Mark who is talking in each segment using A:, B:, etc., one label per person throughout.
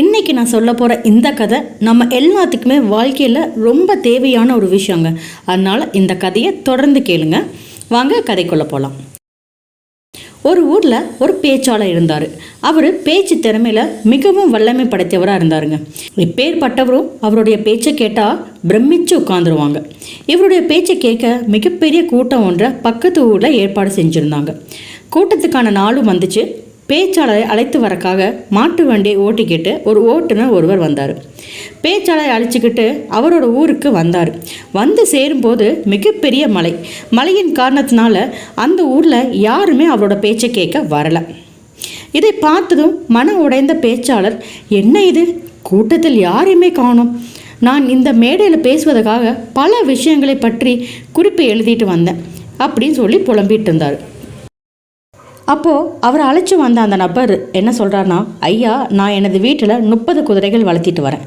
A: இன்னைக்கு நான் சொல்ல போகிற இந்த கதை நம்ம எல்லாத்துக்குமே வாழ்க்கையில் ரொம்ப தேவையான ஒரு விஷயங்க. அதனால் இந்த கதையை தொடர்ந்து கேளுங்க. வாங்க கதைக்குள்ளே போகலாம் ஒரு ஊரில் ஒரு பேச்சாளர் இருந்தார். அவர் பேச்சு திறமையில் மிகவும் வல்லமை படைத்தவராக இருந்தாருங்க. இப்பேற்பட்டவரும் அவருடைய பேச்சை கேட்டால் பிரமிச்சு உட்காந்துருவாங்க இவருடைய பேச்சை கேட்க மிகப்பெரிய கூட்டம் ஒன்றை பக்கத்து ஊரில் ஏற்பாடு செஞ்சுருந்தாங்க. கூட்டத்துக்கான நாளும் வந்துச்சு. பேச்சாளரை அழைத்து வரக்காக மாட்டு வண்டியை ஓட்டிக்கிட்டு ஒரு ஓட்டுநர் ஒருவர் வந்தார். பேச்சாளரை அழைச்சிக்கிட்டு அவரோட ஊருக்கு வந்தார். வந்து சேரும்போது மிகப்பெரிய மலை மலையின் காரணத்தினால அந்த ஊரில் யாருமே அவரோட பேச்சை கேட்க வரலை. இதை பார்த்ததும் மன உடைந்த பேச்சாளர் என்ன இது? கூட்டத்தில் யாரையுமே காணோம். நான் இந்த மேடையில் பேசுவதற்காக பல விஷயங்களை பற்றி குறிப்பு எழுதிட்டு வந்தேன் அப்படின்னு சொல்லி புலம்பிட்டு இருந்தார். அப்போது அவர் அழைச்சி வந்த அந்த நபர் என்ன சொல்கிறாருன்னா ஐயா நான் எனது வீட்டில் முப்பது குதிரைகள் வளர்த்திட்டு வரேன்.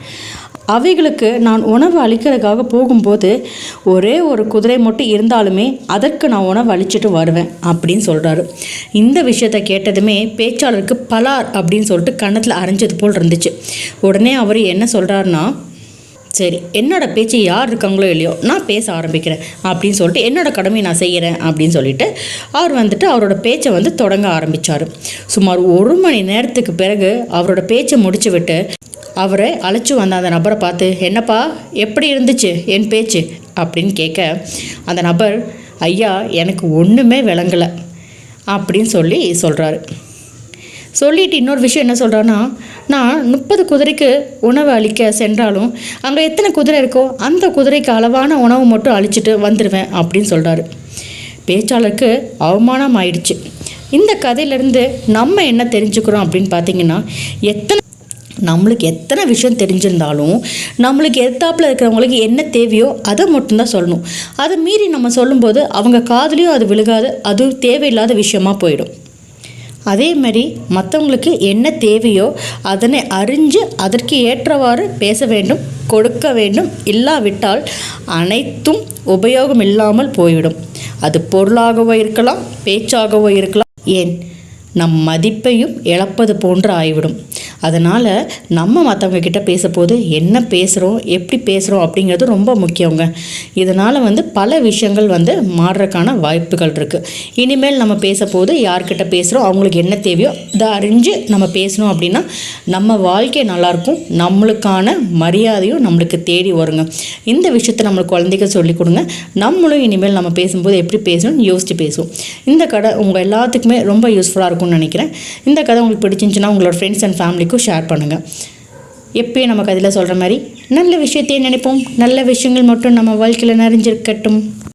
A: அவைகளுக்கு நான் உணவு அளிக்கிறதுக்காக போகும்போது ஒரே ஒரு குதிரை மட்டும் இருந்தாலுமே அதற்கு நான் உணவு அளிச்சுட்டு வருவேன் அப்படின்னு சொல்கிறாரு இந்த விஷயத்தை கேட்டதுமே பேச்சாளருக்கு பலார் அப்படின்னு சொல்லிட்டு கன்னத்தில் அரைஞ்சது போல் இருந்துச்சு. உடனே அவர் என்ன சொல்கிறாருன்னா சரி என்னோடய பேச்சு யார் இருக்காங்களோ இல்லையோ நான் பேச ஆரம்பிக்கிறேன் அப்படின்னு சொல்லிட்டு என்னோட கடமையை நான் செய்கிறேன் அப்படின்னு சொல்லிட்டு அவர் வந்துட்டு அவரோட பேச்சை வந்து தொடங்க ஆரம்பித்தார் சுமார் ஒரு மணி நேரத்துக்கு பிறகு அவரோட பேச்சை முடிச்சு விட்டு அவரை அழைச்சி வந்த அந்த நபரை பார்த்து என்னப்பா எப்படி இருந்துச்சு என் பேச்சு? அப்படின்னு கேட்க அந்த நபர் ஐயா எனக்கு ஒன்றுமே விளங்கலை அப்படின்னு சொல்லி சொல்கிறாரு சொல்லிட்டு இன்னொரு விஷயம் என்ன சொல்கிறான்னா நான் முப்பது குதிரைக்கு உணவு அளிக்க சென்றாலும் அங்கே எத்தனை குதிரை இருக்கோ அந்த குதிரைக்கு அளவான உணவு மட்டும் அழிச்சிட்டு வந்துடுவேன் அப்படின்னு சொல்கிறாரு பேச்சாளருக்கு அவமானம் ஆயிடுச்சு. இந்த கதையிலேருந்து நம்ம என்ன தெரிஞ்சுக்கிறோம் அப்படின்னு பார்த்தீங்கன்னா எத்தனை நம்மளுக்கு எத்தனை விஷயம் தெரிஞ்சிருந்தாலும் நம்மளுக்கு எத்தாப்பில் இருக்கிறவங்களுக்கு என்ன தேவையோ அதை மட்டும்தான் சொல்லணும். அதை மீறி நம்ம சொல்லும்போது அவங்க காதலையும் அது விழுகாது அது தேவையில்லாத விஷயமா போயிடும். அதே மாதிரி மற்றவங்களுக்கு என்ன தேவையோ அதனை அறிஞ்சு அதற்கு ஏற்றவாறு பேச வேண்டும் கொடுக்க வேண்டும் இல்லாவிட்டால் அனைத்தும் உபயோகம் இல்லாமல் போய்விடும். அது பொருளாகவோ இருக்கலாம் பேச்சாகவோ இருக்கலாம். ஏன்? நம் மதிப்பையும் இழப்பது போன்று ஆகிவிடும் அதனால் நம்ம மற்றவங்க கிட்ட பேசும்போது என்ன பேசுகிறோம் எப்படி பேசுகிறோம் அப்படிங்கிறது ரொம்ப முக்கியங்க. இதனால் வந்து பல விஷயங்கள் வந்து மாறுறதுக்கான வாய்ப்புகள் இருக்குது இனிமேல் நம்ம பேசும்போது யார்கிட்ட பேசுகிறோம் அவங்களுக்கு என்ன தேவையோ அதை அறிஞ்சு நம்ம பேசணும் அப்படின்னா நம்ம வாழ்க்கை நல்லாயிருக்கும். நம்மளுக்கான மரியாதையும் நம்மளுக்கு தேடி வருங்க. இந்த விஷயத்தை நம்மளுக்கு குழந்தைக்கு சொல்லிக் கொடுங்க. நம்மளும் இனிமேல் நம்ம பேசும்போது எப்படி பேசணும்னு யோசித்து பேசுவோம். இந்த கடை உங்கள் எல்லாத்துக்குமே ரொம்ப யூஸ்ஃபுல்லாக இருக்கும்னு நினைக்கிறேன். இந்த கதை உங்களுக்கு பிடிச்சிருந்துச்சுன்னா உங்களோட ஃப்ரெண்ட்ஸ் அண்ட் ஃபேமிலி ஃபேமிலிக்கும் ஷேர் பண்ணுங்கள் எப்பயும் நமக்கு அதில் சொல்கிற மாதிரி நல்ல விஷயத்தையே நினைப்போம். நல்ல விஷயங்கள் மட்டும் நம்ம வாழ்க்கையில் நிறைஞ்சிருக்கட்டும்.